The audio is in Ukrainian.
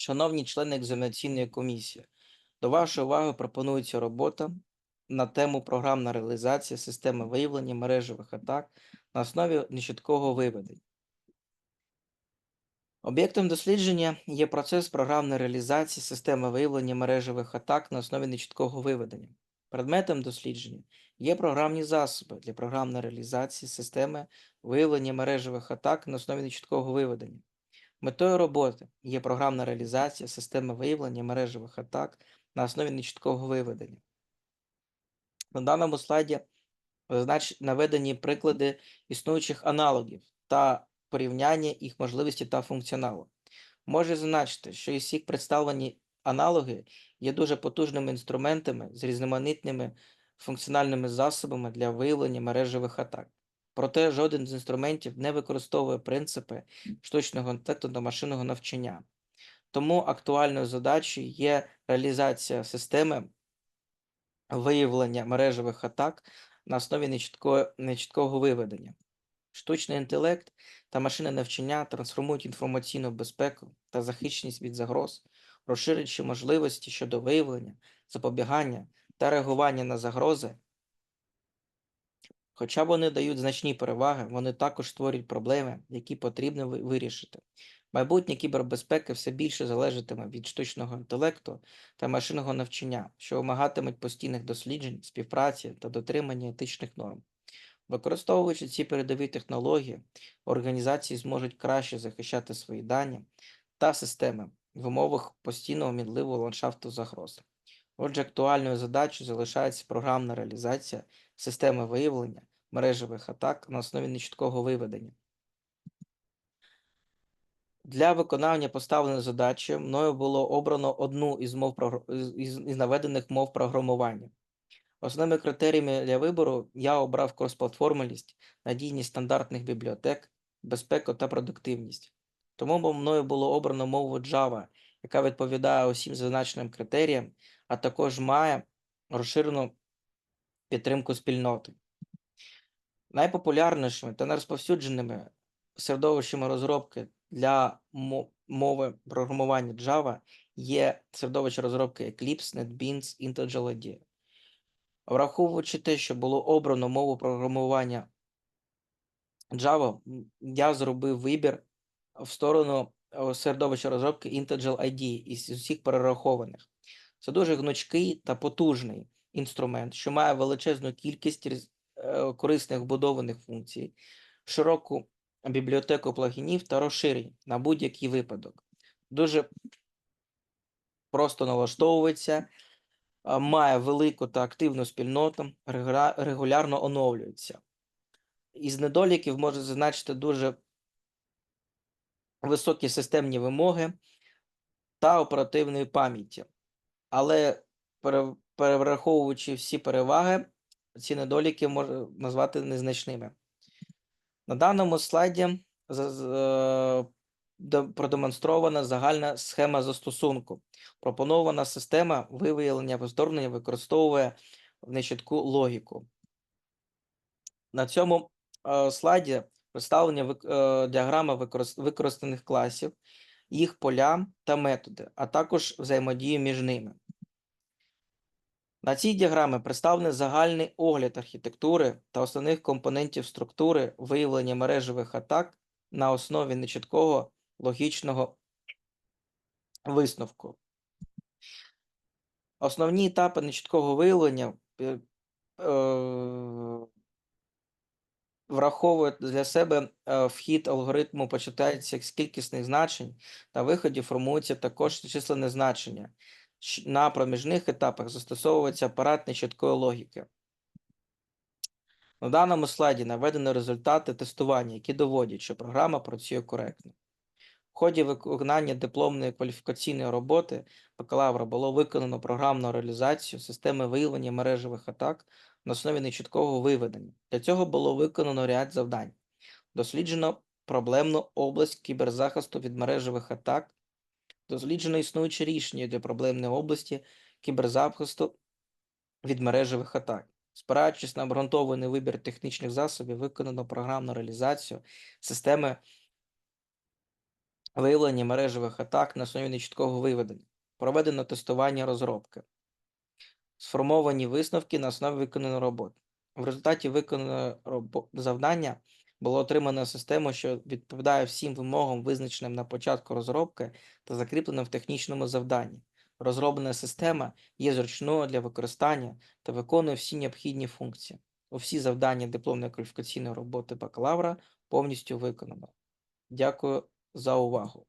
Шановні члени екзаменаційної комісії, до вашої уваги пропонується робота на тему програмна реалізація системи виявлення мережевих атак на основі нечіткого виведення. Об'єктом дослідження є процес програмної реалізації системи виявлення мережевих атак на основі нечіткого виведення. Предметом дослідження є програмні засоби для програмної реалізації системи виявлення мережевих атак на основі нечіткого виведення. Метою роботи є програмна реалізація системи виявлення мережевих атак на основі нечіткого виведення. На даному слайді наведені приклади існуючих аналогів та порівняння їх можливості та функціоналу. Може зазначити, що всіх представлені аналоги є дуже потужними інструментами з різноманітними функціональними засобами для виявлення мережевих атак. Проте жоден з інструментів не використовує принципи штучного інтелекту та машинного навчання. Тому актуальною задачею є реалізація системи виявлення мережевих атак на основі нечіткого, нечіткого виведення. Штучний інтелект та машинне навчання трансформують інформаційну безпеку та захищеність від загроз, розширюючи можливості щодо виявлення, запобігання та реагування на загрози. Хоча вони дають значні переваги, вони також створюють проблеми, які потрібно вирішити. Майбутнє кібербезпеки все більше залежатиме від штучного інтелекту та машинного навчання, що вимагатимуть постійних досліджень, співпраці та дотримання етичних норм. Використовуючи ці передові технології, організації зможуть краще захищати свої дані та системи в умовах постійного мінливого ландшафту загроз. Отже, актуальною задачею залишається програмна реалізація системи виявлення мережевих атак на основі нечіткого виведення. Для виконання поставленої задачі мною було обрано одну із мов із наведених мов програмування. Основними критеріями для вибору я обрав кросплатформеність, надійність стандартних бібліотек, безпеку та продуктивність. Тому мною було обрано мову Java, яка відповідає усім зазначеним критеріям, а також має розширену підтримку спільноти. Найпопулярнішими та найрозповсюдженими середовищами розробки для мови програмування Java є середовище розробки Eclipse, NetBeans, IntelliJ IDEA. Враховуючи те, що було обрано мову програмування Java, я зробив вибір в сторону е, середовища розробки IntelliJ IDEA із усіх перерахованих. Це дуже гнучкий та потужний інструмент, що має величезну кількість корисних вбудованих функцій, широку бібліотеку плагінів та розширень на будь-який випадок. Дуже просто налаштовується, має велику та активну спільноту, регулярно оновлюється. Із недоліків можу зазначити дуже високі системні вимоги та оперативної пам'яті. Але перераховуючи всі переваги, ці недоліки можна назвати незначними. На даному слайді е, де- продемонстрована загальна схема застосунку. Пропонована система виявлення повторення використовує нечітку логіку. На цьому е, слайді представлення е, діаграма використаних класів, їх поля та методи, а також взаємодії між ними. На цій діаграмі представлений загальний огляд архітектури та основних компонентів структури виявлення мережевих атак на основі нечіткого логічного висновку. Основні етапи нечіткого виявлення е, е, враховують для себе е, вхід алгоритму почитається з кількісних значень, на виході формується також численне значення. На проміжних етапах застосовується апарат нечіткої логіки. На даному слайді наведені результати тестування, які доводять, що програма працює коректно. В ході виконання дипломної кваліфікаційної роботи бакалавра було виконано програмну реалізацію системи виявлення мережевих атак на основі нечіткого виведення. Для цього було виконано ряд завдань. Досліджено проблемну область кіберзахисту від мережевих атак, досліджено існуючі рішення для проблемної області кіберзахисту від мережевих атак. Спираючись на обґрунтований вибір технічних засобів, виконано програмну реалізацію системи виявлення мережевих атак на основі нечіткого виведення, проведено тестування розробки, сформовані висновки на основі виконаної роботи. В результаті виконаного робо- завдання було отримано систему, що відповідає всім вимогам, визначеним на початку розробки та закріпленим в технічному завданні. Розроблена система є зручною для використання та виконує всі необхідні функції. Усі завдання дипломної кваліфікаційної роботи бакалавра повністю виконано. Дякую за увагу.